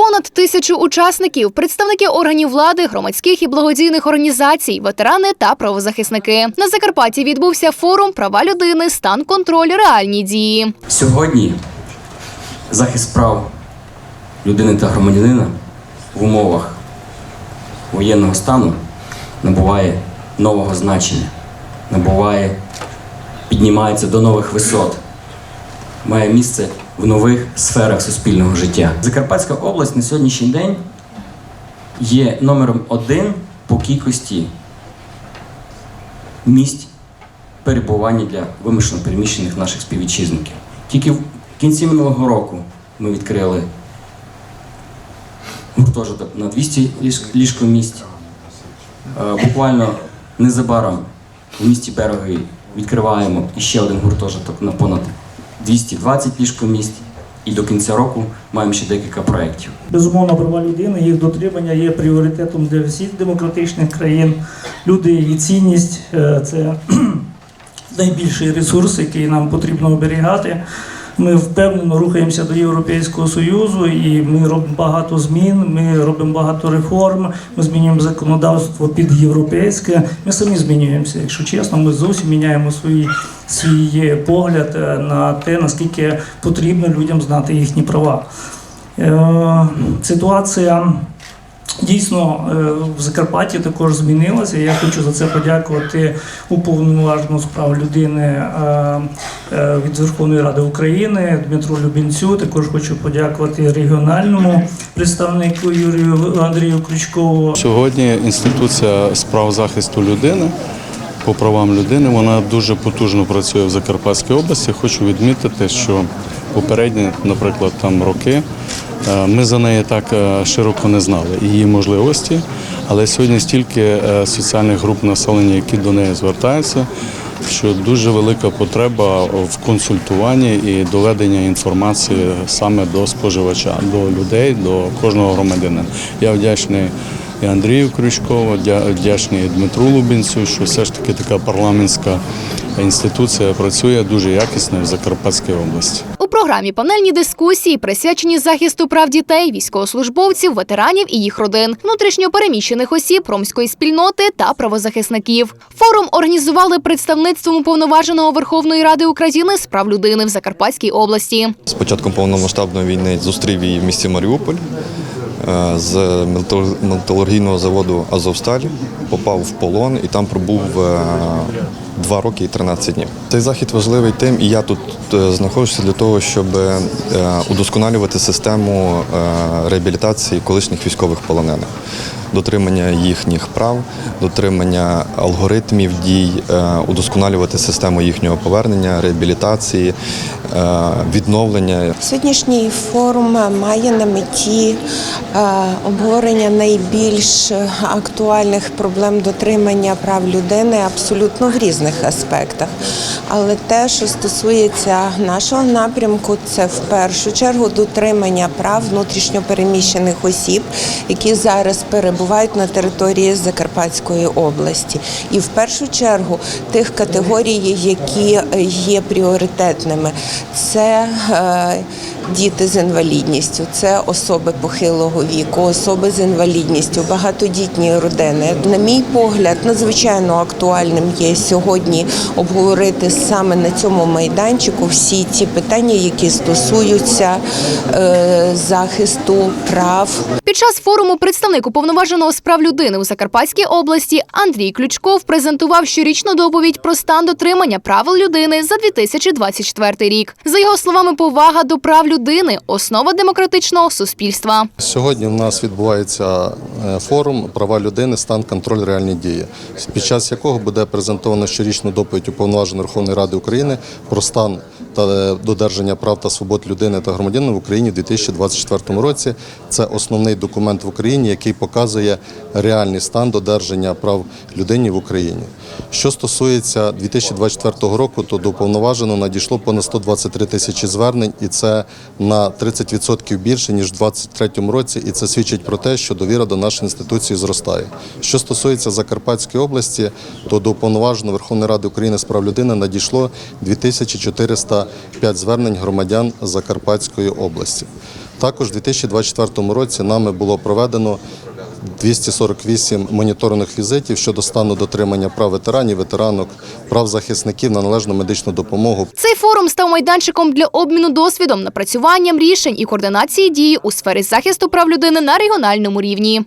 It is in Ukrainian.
Понад тисячу учасників, представники органів влади, громадських і благодійних організацій, ветерани та правозахисники. На Закарпатті відбувся форум права людини, стан контроль, реальні дії. Сьогодні захист прав людини та громадянина в умовах воєнного стану набуває нового значення, набуває, піднімається до нових висот, має місце в нових сферах суспільного життя. Закарпатська область на сьогоднішній день є номером один по кількості місць перебування для вимушено переміщених наших співвітчизників. Тільки в кінці минулого року ми відкрили гуртожиток на 200 ліж- ліжкомісць. Е, Буквально незабаром в місті Берегові відкриваємо іще один гуртожиток на понад 220 ліжкомісць. І до кінця року маємо ще декілька проєктів. Безумовно, права людини, їх дотримання є пріоритетом для всіх демократичних країн. Люди і цінність е, це найбільший ресурс, який нам потрібно оберігати. Ми впевнено рухаємося до Європейського Союзу, і ми робимо багато змін. Ми робимо багато реформ. Ми змінюємо законодавство під європейське. Ми самі змінюємося. Якщо чесно, ми зовсім міняємо свій, свій погляд е, на те, наскільки потрібно людям знати їхні права. Е, Ситуація дійсно е, в Закарпатті також змінилася. Я хочу за це подякувати уповноважену з прав людини е, е, від Верховної Ради України Дмитру Любінцю. Також хочу подякувати регіональному представнику Юрію Андрію Крючкову. Сьогодні інституція справ захисту людини по правам людини вона дуже потужно працює в Закарпатській області. Хочу відмітити, що попередні, наприклад, там роки ми за неї так е, широко не знали її можливості, але сьогодні стільки е, соціальних груп населення, які до неї звертаються. Що дуже велика потреба в консультуванні і доведення інформації саме до споживача, до людей, до кожного громадянина. Я вдячний і Андрію Крючкову, вдячний Дмитру Лубінцю, що все ж таки така парламентська інституція працює дуже якісно в Закарпатській області. Програмі панельні дискусії присвячені захисту прав дітей, військовослужбовців, ветеранів і їх родин, внутрішньо переміщених осіб, ромської спільноти та правозахисників. Форум організували представництвом уповноваженого Верховної Ради України з прав людини в Закарпатській області. З початком повномасштабної війни зустрів її в місті Маріуполь е, з метал- металургійного заводу Азовсталь, попав в полон і там пробув е, два роки і 13 днів. Цей захід важливий тим, і я тут е, знаходжуся для того, щоб е, удосконалювати систему е, реабілітації колишніх військових полонених. Дотримання їхніх прав, дотримання алгоритмів дій, удосконалювати систему їхнього повернення, реабілітації, відновлення. Сьогоднішній форум має на меті обговорення найбільш актуальних проблем дотримання прав людини абсолютно в різних аспектах. Але те, що стосується нашого напрямку, це в першу чергу дотримання прав внутрішньопереміщених осіб, які зараз перебувають на території Закарпатської області, і в першу чергу тих категорій, які є пріоритетними, це е, діти з інвалідністю, це особи похилого віку, особи з інвалідністю, багатодітні родини. На мій погляд, надзвичайно актуальним є сьогодні обговорити саме на цьому майданчику всі ті питання, які стосуються е, захисту прав Під час форуму представник уповноваженого з прав людини у Закарпатській області Андрій Ключков презентував щорічну доповідь про стан дотримання правил людини за 2024 рік. За його словами, повага до прав людини основа демократичного суспільства. Сьогодні в нас відбувається е, форум права людини, стан контроль реальні дії, під час якого буде презентовано щорічну доповідь уповноваженої Верховної Ради України про стан та е, додержання прав та свобод людини та громадянина в Україні у 2024 році. Це основний документ в Україні, який показує реальний стан додержання прав людини в Україні. Що стосується 2024 року, то до уповноваженого надійшло понад 123 тисячі звернень, і це на 30% більше ніж у 2023 році. І це свідчить про те, що довіра до нашої інституції зростає. Що стосується Закарпатської області, то до уповноваженого Верховної Ради України з прав людини надійшло 2405 звернень громадян Закарпатської області. Також у 2024 році нами було проведено 248 моніторних візитів щодо стану дотримання прав ветеранів, ветеранок, прав захисників на належну медичну допомогу. Цей форум став майданчиком для обміну досвідом, напрацюванням рішень і координації дії у сфері захисту прав людини на регіональному рівні.